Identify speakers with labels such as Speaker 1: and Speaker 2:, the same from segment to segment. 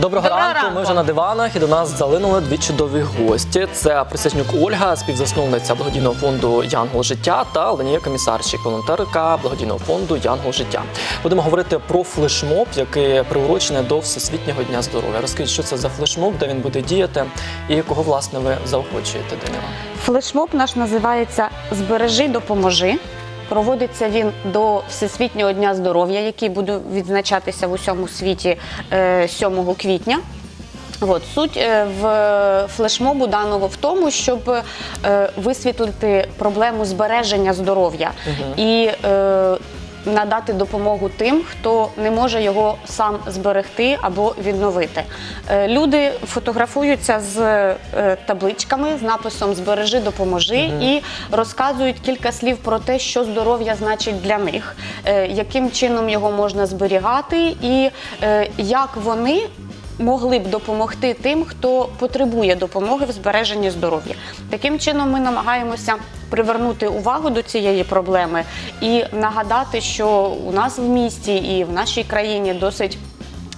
Speaker 1: Доброго,
Speaker 2: Доброго
Speaker 1: ранку.
Speaker 2: ранку.
Speaker 1: Ми вже на диванах і до нас залинули дві чудові гості. Це Присяжнюк Ольга, співзасновниця благодійного фонду Янгол життя та Ленія Комісарчик, волонтерка благодійного фонду Янгол життя. Будемо говорити про флешмоб, який приурочений до Всесвітнього дня здоров'я. Розкажіть, що це за флешмоб, де він буде діяти, і кого власне ви заохочуєте до нього.
Speaker 2: Флешмоб наш називається Збережи, допоможи. Проводиться він до Всесвітнього дня здоров'я, який буде відзначатися в усьому світі е, 7 квітня. От, суть е, в флешмобу даного в тому, щоб е, висвітлити проблему збереження здоров'я і е, надати допомогу тим, хто не може його сам зберегти або відновити. Е, Люди фотографуються з е, табличками з написом Збережи, допоможи і розказують кілька слів про те, що здоров'я значить для них, е, яким чином його можна зберігати, і як вони могли б допомогти тим, хто потребує допомоги в збереженні здоров'я. Таким чином, ми намагаємося привернути увагу до цієї проблеми і нагадати, що у нас в місті і в нашій країні досить.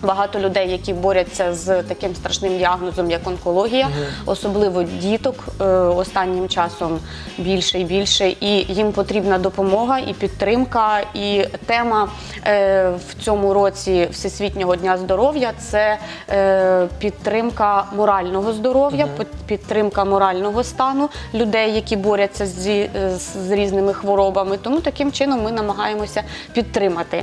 Speaker 2: Багато людей, які борються з таким страшним діагнозом, як онкологія, особливо діток е, останнім часом більше і більше, і їм потрібна допомога і підтримка. І тема е, в цьому році Всесвітнього дня здоров'я це е, підтримка морального здоров'я, під- підтримка морального стану людей, які борються з, з різними хворобами. Тому таким чином ми намагаємося підтримати.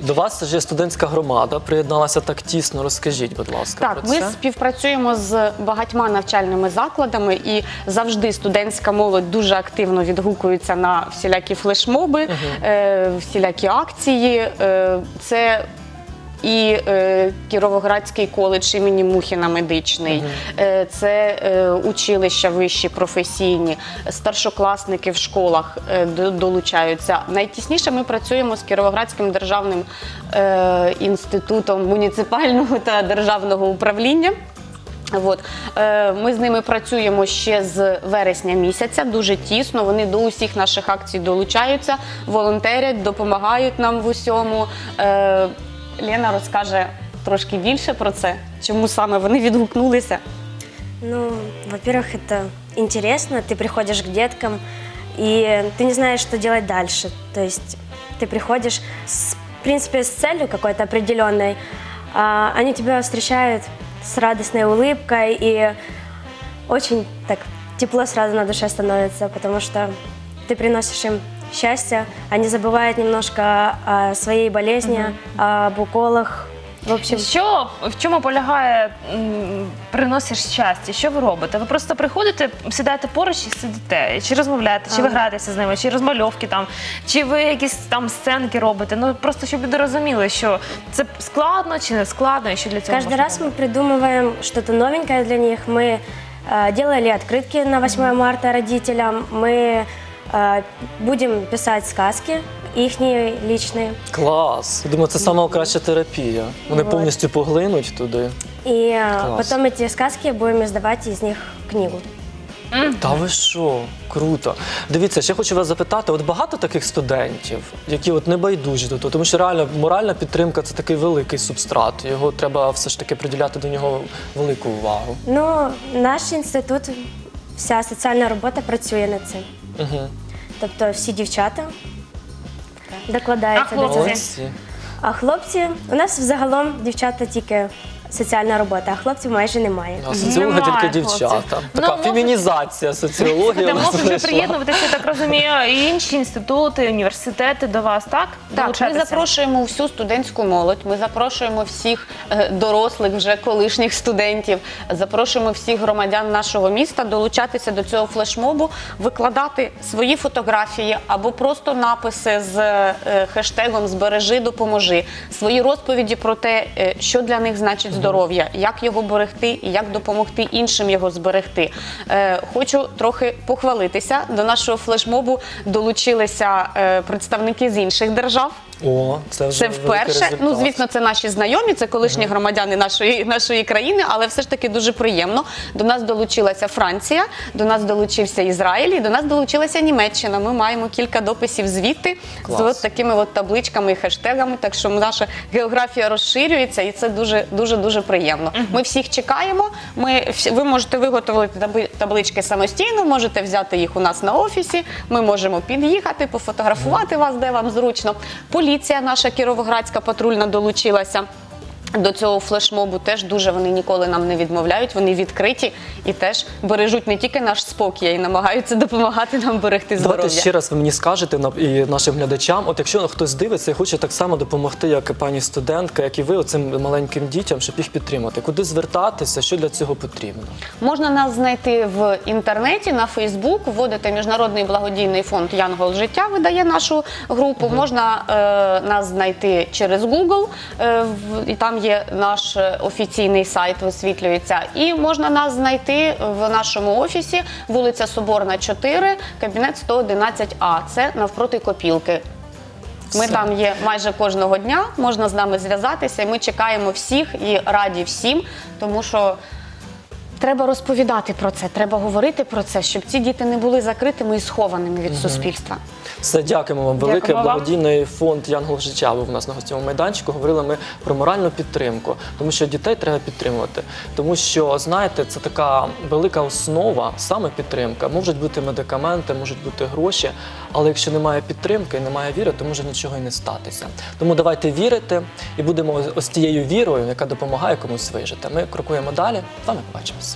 Speaker 1: До вас же студентська громада приєдналася так тісно. Розкажіть, будь ласка,
Speaker 2: Так,
Speaker 1: про
Speaker 2: ми співпрацюємо з багатьма навчальними закладами, і завжди студентська молодь дуже активно відгукується на всілякі флешмоби, е, всілякі акції. Е, це і е, Кіровоградський коледж імені Мухіна медичний, е, це е, училища вищі професійні, старшокласники в школах е, долучаються. Найтісніше ми працюємо з Кіровоградським державним е, інститутом муніципального та державного управління. От е, ми з ними працюємо ще з вересня місяця, дуже тісно. Вони до усіх наших акцій долучаються, волонтерять, допомагають нам в усьому. Лена розкаже трошки більше про це, чому саме вони відгукнулися.
Speaker 3: Ну, во-первых, это интересно. Ты приходишь к деткам, и ты не знаешь, что делать дальше. То есть ты приходишь, с, в принципе, с целью какой-то определенной, а они тебя встречают с радостной улыбкой, и очень так тепло сразу на душе становится, потому что ты приносишь им счастье, они забывают немножко о своей болезни, об уколах. В общем,
Speaker 4: Що в чому полягає м, приносиш щастя? Що ви робите? Ви просто приходите, сідаєте поруч і сидите, чи розмовляєте, чи ви граєтеся з ними, чи розмальовки там, чи ви якісь там сценки робите? Ну просто щоб люди розуміли, що це складно чи не складно, і що для цього
Speaker 3: Каждый
Speaker 4: можна
Speaker 3: раз мы придумываем что-то новенькое для них. Мы э, делали открытки на 8 марта родителям. Мы э, будем писать сказки, их личные.
Speaker 1: Клас. Думаю, це сама краща терапія. Вони
Speaker 3: Вот.
Speaker 1: повністю поглинуть туди.
Speaker 3: И э,
Speaker 1: Класс.
Speaker 3: потом эти сказки будем издавать из них книгу.
Speaker 1: Та ви що? Круто. Дивіться, ще хочу вас запитати: от багато таких студентів, які от не байдужі до того, тому що реально моральна підтримка це такий великий субстрат. Його треба все ж таки приділяти до нього велику увагу.
Speaker 3: Ну, наш інститут, вся соціальна робота працює над цим.
Speaker 1: Угу.
Speaker 3: Тобто всі дівчата докладаються
Speaker 4: А
Speaker 3: до цього.
Speaker 4: хлопці?
Speaker 3: А хлопці, у нас взагалом дівчата тільки соціальна робота, а хлопців майже немає.
Speaker 1: А соціологи
Speaker 4: Немає
Speaker 1: тільки
Speaker 4: хлопців.
Speaker 1: дівчата.
Speaker 4: Ну,
Speaker 1: Така
Speaker 4: може-
Speaker 1: фемінізація соціології. У нас
Speaker 4: можуть вже приєднуватися, я так розумію, і інші інститути, університети до вас, так?
Speaker 2: Так, ми
Speaker 4: Долучатися?
Speaker 2: запрошуємо всю студентську молодь. Ми запрошуємо всіх е, дорослих, вже колишніх студентів. Запрошуємо всіх громадян нашого міста долучатися до цього флешмобу, викладати свої фотографії або просто написи з е, хештегом Збережи, допоможи, свої розповіді про те, е, що для них значить здоров'я, як його берегти і як допомогти іншим його зберегти. Е, Хочу трохи похвалитися. До нашого флешмобу долучилися е, представники з інших держав.
Speaker 1: О, це вже
Speaker 2: Це
Speaker 1: великий
Speaker 2: вперше.
Speaker 1: результат.
Speaker 2: Ну, звісно, це наші знайомі, це колишні громадяни нашої, нашої країни, але все ж таки дуже приємно. До нас долучилася Франція, до нас долучився Ізраїль, і до нас долучилася Німеччина. Ми маємо кілька дописів звідти
Speaker 1: Клас.
Speaker 2: з от такими от табличками і хештегами. Так що наша географія розширюється, і це дуже дуже дуже приємно. Ми всіх чекаємо. Ми всі- ви можете виготовити таби- таблички самостійно, можете взяти їх у нас на офісі. Ми можемо під'їхати, пофотографувати вас, де вам зручно. Поліція наша кіровоградська патрульна долучилася. До цього флешмобу теж дуже вони ніколи нам не відмовляють. Вони відкриті і теж бережуть не тільки наш спокій, а й намагаються допомагати нам берегти
Speaker 1: Давайте ще раз ви мені скажете і нашим глядачам. От якщо хтось дивиться і хоче так само допомогти, як пані студентка, як і ви, цим маленьким дітям, щоб їх підтримати. Куди звертатися? Що для цього потрібно?
Speaker 2: Можна нас знайти в інтернеті на Фейсбук, вводити міжнародний благодійний фонд Янгол життя видає нашу групу. Можна е, нас знайти через Google, е, і там є наш офіційний сайт, висвітлюється. І можна нас знайти в нашому офісі, вулиця Соборна, 4, кабінет 111А. Це навпроти копілки. Ми
Speaker 1: Все.
Speaker 2: там є майже кожного дня, можна з нами зв'язатися. і Ми чекаємо всіх і раді всім, тому що треба розповідати про це, треба говорити про це, щоб ці діти не були закритими і схованими від суспільства.
Speaker 1: Все, дякуємо вам велике.
Speaker 4: Дякуємо вам.
Speaker 1: Благодійний фонд Янгол життя був у нас на гостєвому майданчику. Говорили ми про моральну підтримку, тому що дітей треба підтримувати. Тому що, знаєте, це така велика основа, саме підтримка. Можуть бути медикаменти, можуть бути гроші, але якщо немає підтримки, немає віри, то може нічого і не статися. Тому давайте вірити і будемо ось тією вірою, яка допомагає комусь вижити. Ми крокуємо далі. З вами побачимось.